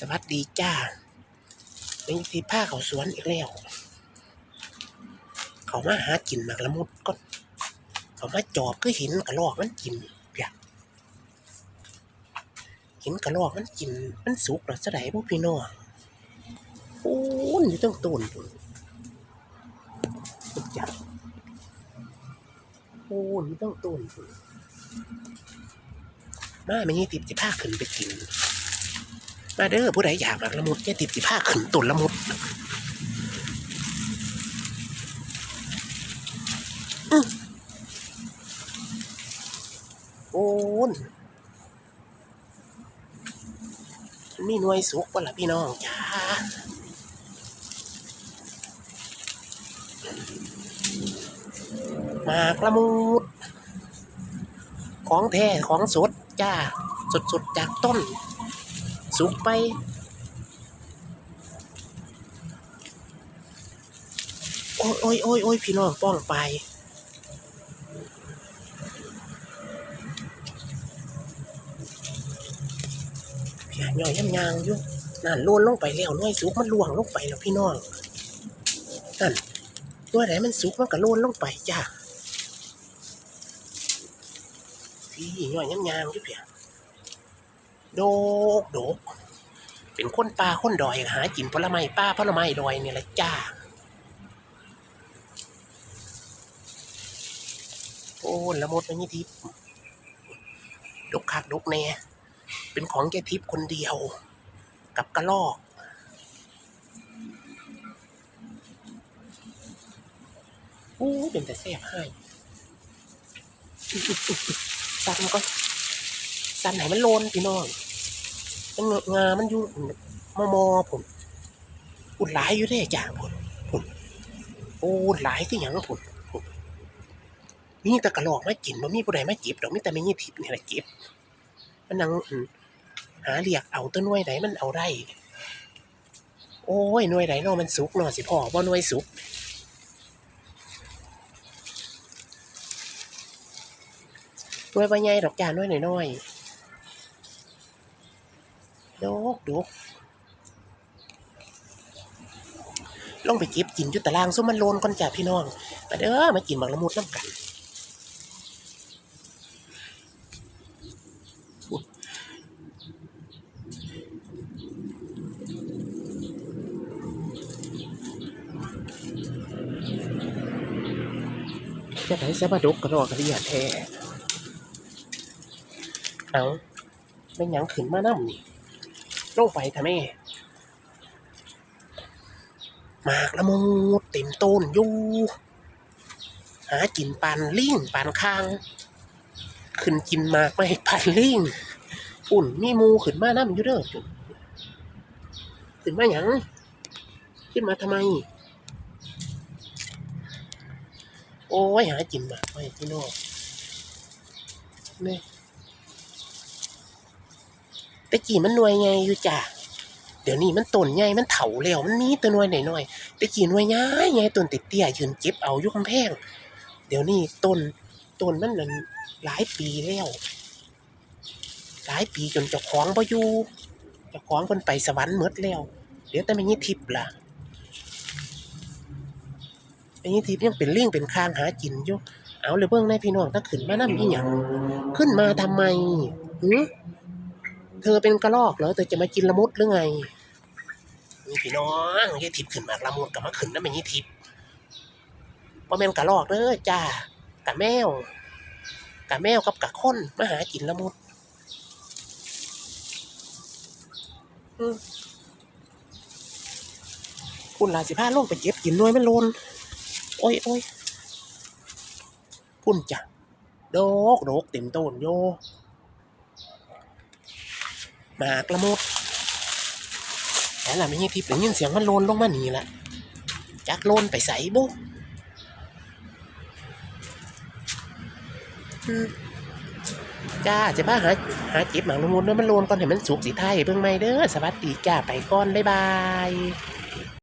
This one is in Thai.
สวัสดีจ้าเป็นทีผ้าเขาสวนอีกแล้ว เขามาหากินหมากละมุดก็เขามาจอบก็เห็นกระรอกมันกินเปียกเห็นกระรอกมันกิน มันสุกหรอสไดพวกพี่น้องโอ้ยอยู่ต้องต้นพุ่นจับโอ้ยอยู่ต้องต้นพุ่นมาไม่ยี่ติบสิผ้าขึ้นไปกิน มาเด้อผู้ใดอยากหมากละมุดแค่ติบสิผ้าขึ้นต้นละมุดโอ้นมีหน่วยสุกวะล่ะพี่น้องจ้าหมากละมุด ของแท้ของสดจ้าสดๆจากต้น สุกไป โอ้ยโอ้ยโอ้ยโอ้ยพี่น้องป้องไป พี่ย่อยย่ำยางอยู่นั่นโลนลงไปแล้วน้อยสุกมันล่วงลงไปแล้วพี่น้องนั่นตัวไหนมันสุกมันก็โลนลงไปจ้าพี่ย่อยย่ำยางอยู่เพีย โดกโดกเป็นคนป่าคนดอยหากินผลไม้ป่าผลไม้ดอยเนี่ยแหละจ้า โอ้ละมดไม่มีทิพย์ดกคักดกแน่เป็นของแกทิพย์คนเดียว กับกระลอกโอ้เป็นแต่แซ่บให้สั่นก็สั่นไหนมันโลนพี่น้อง มันงามันอยู่มอมอผมอุดหลายอยู่ได้จ้าผมผมโอ้อุดหลายคือหยังผมผมมีแต่กระลอกมากินมันมีผู้ใดมาเก็บดอกมีแต่ไม่ยี่ทิพย์นี่แหละเก็บมันนังหาเรียกเอาตัวน่วยไหนมันเอาได้ โอ้ยน่วยไหนนาะมันสุกนาะสิพ่อว่าน่วยสุกน่วยว่าใหญ่ดอกจาหน่วยน้อยๆ ดกดกลงไปเก็บกินอยู่ตารางส้มมันโลนก่อนจ้ะพี่น้องมาเด้อมากินบักละมุดน้ำกันจะไหนสะบะดกกระรอกกระเดียแท้เอาเป็นหยังขึ้นมาน้ำนี่ ลงไปทำไมหมากละมุดเต็มต้นอยู่ หากินปานลิงปานข้าง ขึ้นกินหมากไม่ปานลิงปุ่นมีมูขึ้นมาน้ำอยู่เด้อปุ่นขึ้นมาหยังขึ้นมาทำไม โอ้ยหากินหมากไม่พี่น้องนี่ย แตะกี้มันหน่วยไงอยู่จ้ะเดี๋ยวนี้มันต้นใหญ่มันเถาแล้วมันมีแต่หน่วยหน่อยๆแตะกี้หน่วยใหญ่ใหญ่ต้นติดเตี้ยยืนเก็บเอาอยู่กำแพง เดี๋ยวนี้ต้นต้นมันนั่นหลายปีแล้วหลายปีจนเจ้าของบ่อยู่เจ้าของเพิ่นไปสวรรค์หมดแล้ว เดี๋ยวแต่ไม่ยี่ทิพย์ล่ะไม่ยี่ทิพย์ยังเป็นเลี่ยงเป็นคางหากินอยู่เอาเลยเบิ่งในพี่น้องถ้าขึ้นมาน้ำอีหยังขึ้นมาทำไมหือ เธอเป็นกระรอกเหรอเธอจะมากินละมุดหรือไงนี่พี่น้องยายทิพย์ขึ้นมากละมุดกับมาขึ้นนั่นเป็นยายทิพย์พอแม่นกระรอกเด้อจ้ากะแมวกะแมวกับกะค้นมาหากินละมุดคุณลาสิพาลงไปเก็บกินน่วยมันโลนโอ้ยโอ้ยพุ่นจ้ะโดกโดกเต็มต้นโย หมากละมดแต่ละไม่ใช่ทิพย์ได้ยินเสียงมันโลนลงมาหนี่ละจักโลนไปใส่บุจ้าจะบ้าหาหาจิบหมากละมุดแล้วมันโลนก่อนเห็นมันสุกสีไทยเบิ่งไม่เด้อสวัสดีจ้าไปก่อนบ๊ายบาย